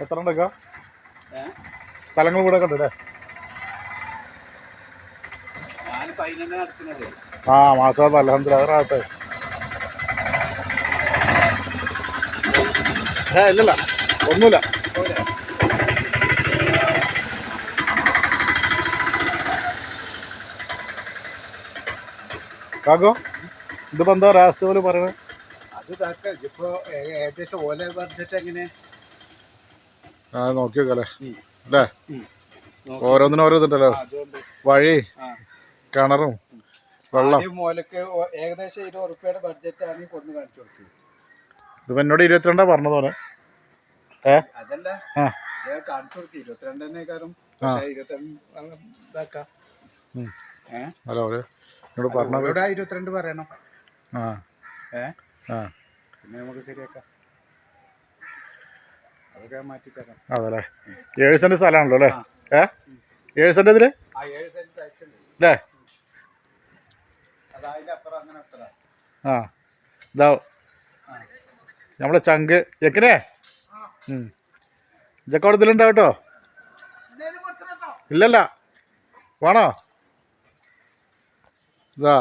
എത്ര ഉണ്ടൊക്കെ സ്ഥലങ്ങൾ കൂടെ കണ്ടല്ലേ ആ മാസം അലഹമില്ല അതിനകത്ത് ഏ ഇല്ലല്ല ഒന്നുമില്ല. കാക്കോ ഇതിപ്പോ എന്താ രാഷ്ട്രീയ പോലെ പറയണത് അത് ഇതാക്ക ഇപ്പോ ഏകദേശം ഓല ബഡ്ജറ്റ് എങ്ങനെ? ആ നോക്കി നോക്കല്ലേ ഉം. അല്ലേ ഓരോന്നിനും ഓരോ ഇതുണ്ടല്ലോ വഴി. കിണറും വെള്ളം. ഏകദേശം ഇരുപത് ഉറുപ്പ്യയുടെ ബഡ്ജറ്റ് ആണ് കൊണ്ടു കാണിച്ചു കൊടുക്കുന്നത് ഇതിപ്പോ എന്നോട് ഇരുപത്തിരണ്ടാ പറഞ്ഞത് പോലെ ഏ? അതല്ല. കാണിച്ചു ഇരുപത്തിരണ്ട് തന്നെ പറയണം. ആ. ഏ? ആ പിന്നെ നമുക്ക് ശരിയാക്കാം. അതൊക്കെ ഞാൻ മാറ്റിത്തരാം. അതല്ലേ? ഏഴ് സെന്റ് സ്ഥലമാണല്ലോ അല്ലേ? ഏ? ഏഴ് സെന്റ് ഇതിൽ അല്ലേ ആ. ഇതാ. നമ്മളെ ചങ്ക്. എക്കിനെ ഇതൊക്കെ അവിടെ ഇതിലുണ്ടാവും കേട്ടോ? ഇല്ലല്ല. വേണോ? ഇതാ.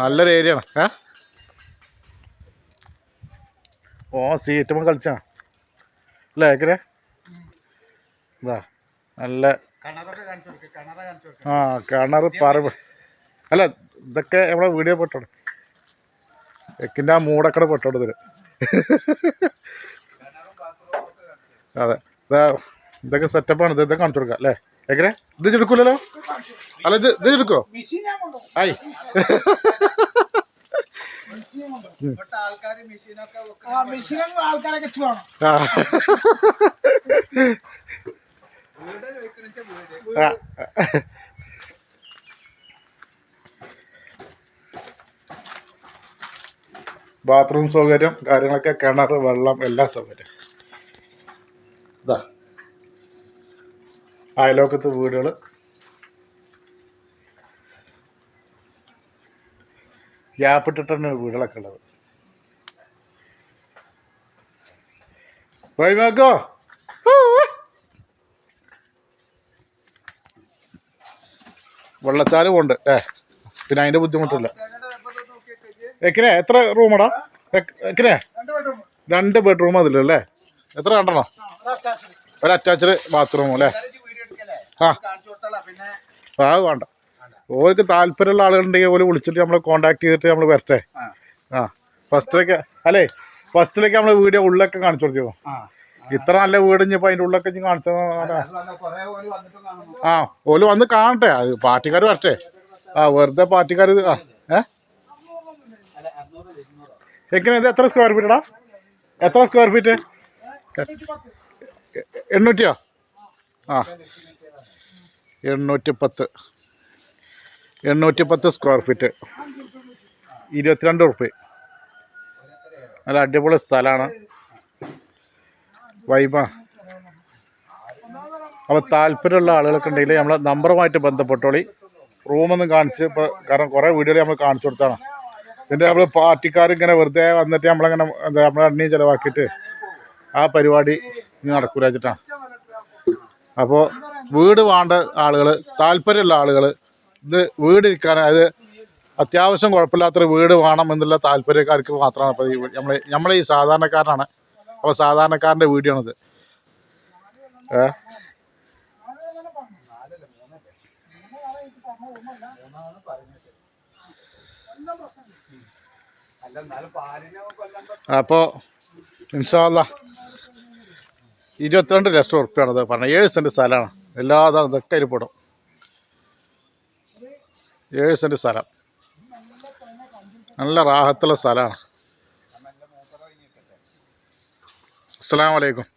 നല്ലൊരു ഏരിയ ആണ് ഏ? ഓ സീറ്റുമ്പോൾ കളിച്ചാ. അല്ലേ ഏക്കരെ? ഇതാ നല്ല കൊടുക്കുക കൊടുക്കുക ആ കിണർ പറ അല്ല ഇതൊക്കെ നമ്മളെ വീഡിയോ പെട്ടോ എക്കിന്റെ ആ മൂടക്കട പെട്ടോ ഇതിൽ അതെ ഇതാ ഇതൊക്കെ സെറ്റപ്പാണ് ഇത് ഇതൊക്കെ കാണിച്ചു കൊടുക്കാം അല്ലേ? എങ്ങനെ ഇത് ചെടുക്കൂലോ എടുക്കൂലല്ലോ? അല്ല ഇത് ഇത് ചെടുക്കോ എടുക്കോ? ആയി മെഷീനും ആൾക്കാരൊക്കെ വേണം. ബാത്റൂം സൗകര്യം കാര്യങ്ങളൊക്കെ കിണർ വെള്ളം എല്ലാ സൗകര്യം. ഇതാ. അയലോക്കത്ത് വീടുകൾ ഗ്യാപ്പിട്ടിട്ടാണ് വീടുകളൊക്കെ ഉള്ളത്. വൈമാക്കോ വെള്ളച്ചാലും ഉണ്ട് ഏ പിന്നെ അതിന്റെ ബുദ്ധിമുട്ടില്ല. എക്കിനെ എത്ര റൂമടാ? എക്കിനെ? രണ്ട് ബെഡ്റൂം അതിലല്ലേ എത്ര കണ്ടണോ ഒരു അറ്റാച്ച്ഡ് ബാത്റൂം അല്ലേ? ആ. വേണ്ട. ഓർക്ക് താല്പര്യമുള്ള ആളുകളുണ്ടെങ്കിൽ ഓൽ വിളിച്ചിട്ട് നമ്മളെ കോണ്ടാക്ട് ചെയ്തിട്ട് നമ്മൾ വരട്ടെ. ആ. ഫസ്റ്റിലേക്ക് അല്ലേ? ഫസ്റ്റിലേക്ക് നമ്മൾ വീഡിയോ ഉള്ളൊക്കെ കാണിച്ചു കൊടുത്തു? ഇത്ര നല്ല വീട് ഇനിയിപ്പോൾ അതിന്റെ ഉള്ളൊക്കെ ഇനി കാണിച്ചു ആ ഓൽ വന്ന് കാണട്ടെ. അത് പാർട്ടിക്കാർ വരട്ടെ. ആ വെറുതെ പാർട്ടിക്കാർ ആ ഏ? എങ്ങനെ ഇത് എത്ര സ്ക്വയർ ഫീറ്റടാ എത്ര സ്ക്വയർ ഫീറ്റ് എണ്ണൂറ്റിയോ? ആ. എണ്ണൂറ്റി പത്ത്. എണ്ണൂറ്റി പത്ത് സ്ക്വയർ ഫീറ്റ് ഇരുപത്തിരണ്ട് ഉറുപ്പ്യ നല്ല അടിപൊളി സ്ഥലമാണ്. വൈബ. അപ്പോൾ താല്പര്യമുള്ള ആളുകളൊക്കെ ഉണ്ടെങ്കിൽ നമ്മളെ നമ്പറുമായിട്ട് ബന്ധപ്പെട്ടോളി. റൂമൊന്നും കാണിച്ച് ഇപ്പോൾ കാരണം കുറേ വീഡിയോയിൽ നമ്മൾ കാണിച്ചു കൊടുത്താണ്. പിന്നെ നമ്മൾ പാർട്ടിക്കാർ ഇങ്ങനെ വെറുതെ വന്നിട്ട് നമ്മളങ്ങനെ എന്താ നമ്മളെ എണ്ണയും ചിലവാക്കിയിട്ട് ആ പരിപാടി ഇനി അപ്പോൾ വീട് വേണ്ട ആളുകൾ താല്പര്യമുള്ള ആളുകൾ ഇത് വീട് ഇരിക്കാൻ അതായത് അത്യാവശ്യം കുഴപ്പമില്ലാത്തൊരു വീട് വേണം എന്നുള്ള താല്പര്യക്കാർക്ക് മാത്രമാണ് അപ്പോൾ ഈ നമ്മൾ നമ്മൾ ഈ സാധാരണക്കാരനാണ്. അപ്പോൾ സാധാരണക്കാരന്റെ വീഡിയോ ആണിത് ഏ? അപ്പോൾ ഇൻഷാല്ല ഇരുപത്തിരണ്ട് ലക്ഷം ഉറുപ്പ്യാണത് പറഞ്ഞത്. ഏഴ് സെന്റ് സ്ഥലമാണ്. എല്ലാ ഇതാ- ഇതൊക്കെ അതിൽ പെടും. ഏഴ് സെന്റ് സ്ഥലം. നല്ല റാഹത്തുള്ള സ്ഥലമാണ്. അസ്സാം വലൈക്കും